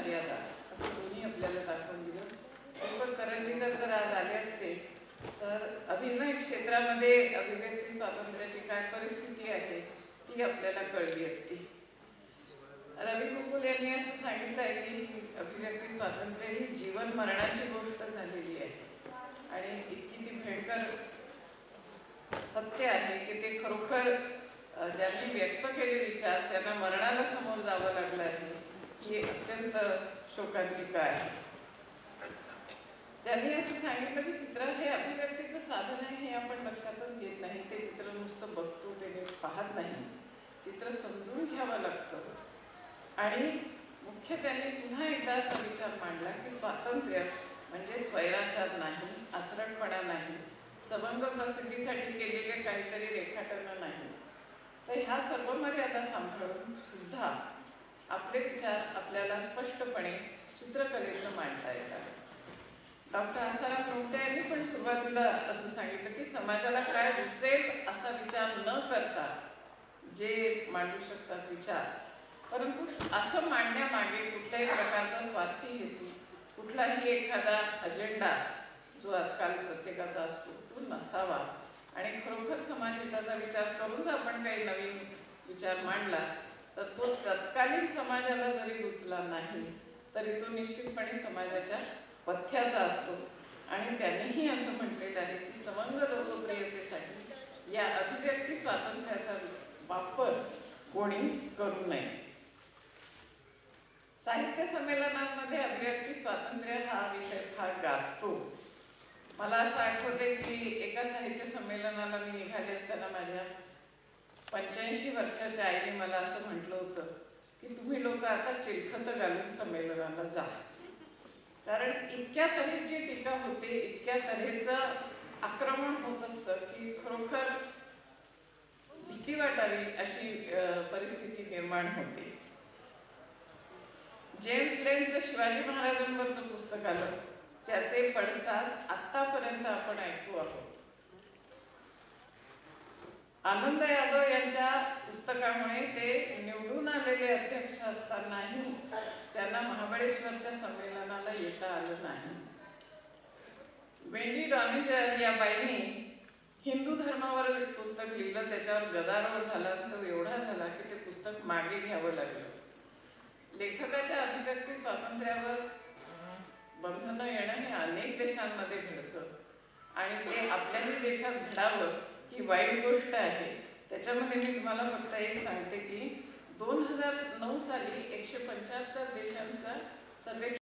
मर्यादा. असं दोन्ही आपल्याला दाखवून दिलं. पण करंदीकर जर आज आले असते तर अभिनय क्षेत्रामध्ये अभिव्यक्ती स्वातंत्र्याची काय परिस्थिती आहे ती आपल्याला कळली असती. रवी कुकुल यांनी असं सांगितलं आहे की अभिव्यक्ती स्वातंत्र्य ही जीवन मरणाची गोष्ट झालेली आहे. आणि इतकी ती भयंकर सत्य आहे की ते खरोखर ज्यांनी व्यक्त केले विचार त्यांना मरणाला समोर जावं लागलं आहे ही अत्यंत शोकांतिका आहे. त्यांनी असं सांगितलं की चित्र हे अभिव्यक्तीचं साधन आहे हे आपण लक्षातच घेत नाही. ते चित्र नुसतं बघतो ते पाहत नाही. चित्र समजून घ्यावं लागतं. आणि मुख्य त्यांनी पुन्हा एकदा असा विचार मांडला की स्वातंत्र्य म्हणजे स्वैराचार नाही आचरणपणा नाही सबंग प्रसिद्धीसाठी केलेले काहीतरी रेखाटनं नाही. तर ह्या सर्व मर्यादा सांभाळ विचार आपल्याला स्पष्टपणे चित्रकलेतनं मांडता येतात. डॉक्टर आसाराम लोमटे यांनी पण सुरुवातीला असं सांगितलं की समाजाला काय रुचेल असा विचार न करता जे मांडू शकतात विचार. परंतु असं मांडण्यामागे कुठल्याही प्रकारचा स्वार्थी हेतू कुठलाही एखादा अजेंडा जो आजकाल प्रत्येकाचा असतो तो नसावा. आणि खरोखर समाजहिताचा विचार करूनच आपण काही नवीन विचार मांडला तर तो तत्कालीन समाजाला जरी रुचला नाही तरी तो निश्चितपणे समाजाच्या पथ्याचा असतो. आणि त्यांनीही असं म्हटलेलं आहे की समंग लोकप्रियतेसाठी या अभिव्यक्ती स्वातंत्र्याचा वापर कोणी करू नये. साहित्य संमेलनांमध्ये अभिव्यक्ती स्वातंत्र्य हा विषय फार गाजतो मला असं आठवते की एका साहित्य संमेलनाला मी निघाले असताना माझ्या पंच्याऐंशी वर्षाच्या आईने मला असं म्हटलं होतं की तुम्ही लोक आता चिलखत घालून संमेलनाला जा. कारण इतक्या तऱ्हेची टीका होते इतक्या तऱ्हेचं आक्रमण होत असतं की खरोखर भीती वाटावी अशी परिस्थिती निर्माण होते. जेम्स लेनचं शिवाजी महाराजांवरचं पुस्तक आलं. त्याचे पडसाद आतापर्यंत आपण ऐकू आहोत. आनंद यादव यांच्या पुस्तकामुळे ते निवडून आलेले अध्यक्ष असतानाही त्यांना महाबळेश्वरच्या संमेलनाला येता आलं नाही. वेंडी डॉनिजर या बाईने हिंदू धर्मावर एक पुस्तक लिहिलं त्याच्यावर गदारोळ झाला तो एवढा झाला की ते पुस्तक मागे घ्यावं लागलं. लेखकाच्या अभिव्यक्ती स्वातंत्र्यावर बंधनं येणं हे अनेक देशांमध्ये घडतं. आणि ते आपल्याही देशात घडावं ही वाईट गोष्ट आहे. त्याच्यामध्ये मी तुम्हाला फक्त एक सांगते की दोन हजार नऊ साली एकशे पंच्याहत्तर देशांचा सर्वेक्षण